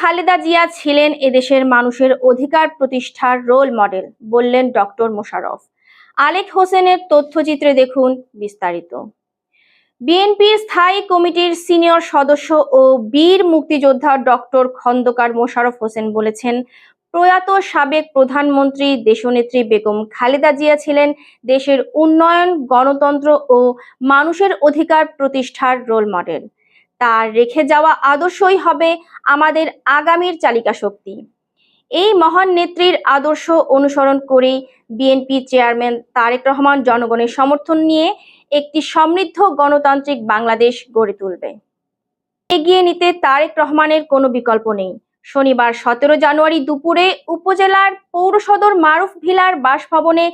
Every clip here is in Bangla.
খালেদা জিয়া ছিলেন এদেশের মানুষের অধিকার প্রতিষ্ঠার রোল মডেল বললেন ডক্টর মোশারফ আলেক হোসেনের তথ্যচিত্রে দেখুন বিস্তারিত। বিএনপির স্থায়ী কমিটির সিনিয়র সদস্য ও বীর মুক্তিযোদ্ধা ডক্টর খন্দকার মোশারফ হোসেন বলেছেন, প্রয়াত সাবেক প্রধানমন্ত্রী দেশনেত্রী বেগম খালেদা জিয়া ছিলেন দেশের উন্নয়ন, গণতন্ত্র ও মানুষের অধিকার প্রতিষ্ঠার রোল মডেল তার রেখে যাওয়া আদর্শই হবে আমাদের আগামীর চালিকা শক্তি। এই মহান নেত্রীর আদর্শ অনুসরণ করে বিএনপি চেয়ারম্যান তারেক রহমান জনগণের সমর্থন নিয়ে একটি সমৃদ্ধ গণতান্ত্রিক বাংলাদেশ গড়ে তুলবে। এগিয়ে নিতে তারেক রহমানের কোনো বিকল্প নেই। শনিবার সতেরো জানুয়ারি দুপুরে উপজেলার পৌর সদর মারুফ ভিলার বাসভবনে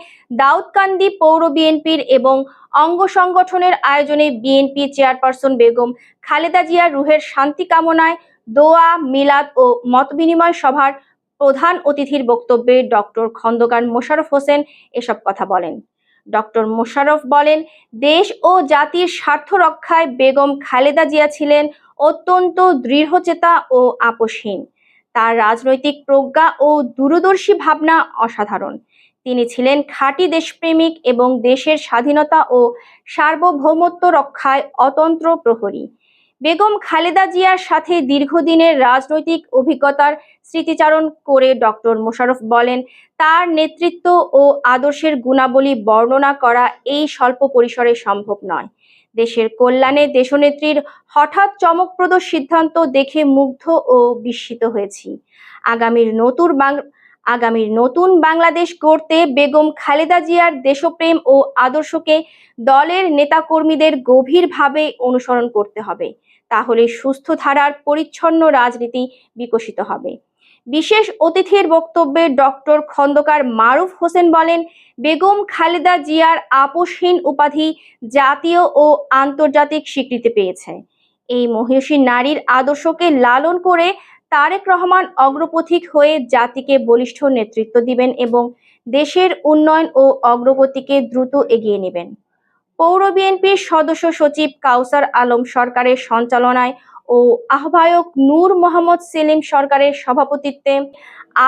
দাউদকান্দি পৌর বিএনপির এবং অঙ্গ সংগঠনের আয়োজনে বিএনপি চেয়ারপারসন বেগম খালেদা জিয়া রুহের শান্তি কামনায় দোয়া, মিলাদ ও মতবিনিময় সভার প্রধান অতিথির বক্তব্যে ডক্টর খন্দকার মোশাররফ হোসেন এসব কথা বলেন। ডক্টর মোশাররফ বলেন, দেশ ও জাতির স্বার্থ রক্ষায় বেগম খালেদা জিয়া ছিলেন অত্যন্ত দৃঢ়চেতা ও আপোষহীন। তার রাজনৈতিক প্রজ্ঞা ও দূরদর্শী ভাবনা অসাধারণ। তিনি ছিলেন খাঁটি দেশপ্রেমিক এবং দেশের স্বাধীনতা ও সার্বভৌমত্ব রক্ষায় অতন্ত্র প্রহরী। বেগম খালেদা জিয়ার সাথে দীর্ঘদিনের রাজনৈতিক অভিজ্ঞতার স্মৃতিচারণ করে ডক্টর মোশাররফ বলেন, তার নেতৃত্ব ও আদর্শের গুণাবলী বর্ণনা করা এই স্বল্প পরিসরে সম্ভব নয়। দেশের কল্যাণে দেশনেত্রীর হঠাৎ চমকপ্রদ সিদ্ধান্ত দেখে মুগ্ধ ও বিস্মিত হয়েছি। আগামীর নতুন আগামীর নতুন বাংলাদেশ গড়তে বেগম খালেদা জিয়ার দেশপ্রেম ও আদর্শকে দলের নেতাকর্মীদের গভীরভাবে অনুসরণ করতে হবে। তাহলে সুস্থ ধারার পরিচ্ছন্ন রাজনীতি বিকশিত হবে। বিশেষ অতিথির বক্তব্যে ডক্টর খন্দকার মারুফ হোসেন বলেন, বেগম খালেদা জিয়ার আপোষহীন উপাধি জাতীয় ও আন্তর্জাতিক স্বীকৃতি পেয়েছে। এই মহিষী নারীর আদর্শকে লালন করে তারেক রহমান অগ্রপথিক হয়ে জাতিকে বলিষ্ঠ নেতৃত্ব দিবেন এবং দেশের উন্নয়ন ও অগ্রগতিকে দ্রুত এগিয়ে নেবেন। পৌর বিএনপির সদস্য সচিব কাউসার আলম সরকারের সঞ্চালনায় ও আহ্বায়ক নূর মোহাম্মদ সেলিম সরকারের সভাপতিত্বে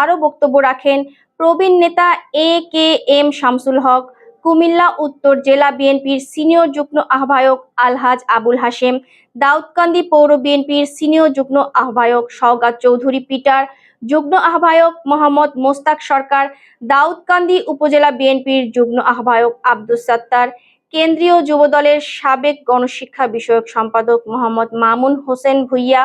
আরও বক্তব্য রাখেন প্রবীণ নেতা A K M Shamsul Haque, Comilla উত্তর জেলা বিএনপির সিনিয়র যুগ্ম আহ্বায়ক আলহাজ আবুল হাশেম, দাউদকান্দি পৌর বিএনপির সিনিয়র যুগ্ম আহ্বায়ক সওগাত চৌধুরী পিটার, যুগ্ম আহ্বায়ক মোহাম্মদ মোস্তাক সরকার, দাউদকান্দি উপজেলা বিএনপির যুগ্ম আহ্বায়ক আব্দুস সাত্তার কেন্দ্রীয় যুবদলের সাবেক গণশিক্ষা বিষয়ক সম্পাদক মোহাম্মদ মামুন হোসেন ভুইয়া,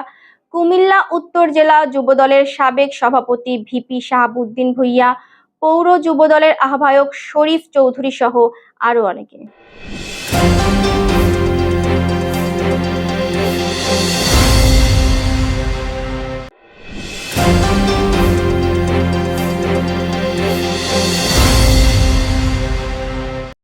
কুমিল্লা উত্তর জেলা যুবদলের সাবেক সভাপতি ভিপি শাহাবুদ্দিন ভুইয়া, পৌর যুবদলের আহ্বায়ক শরীফ চৌধুরী সহ আরও অনেকে।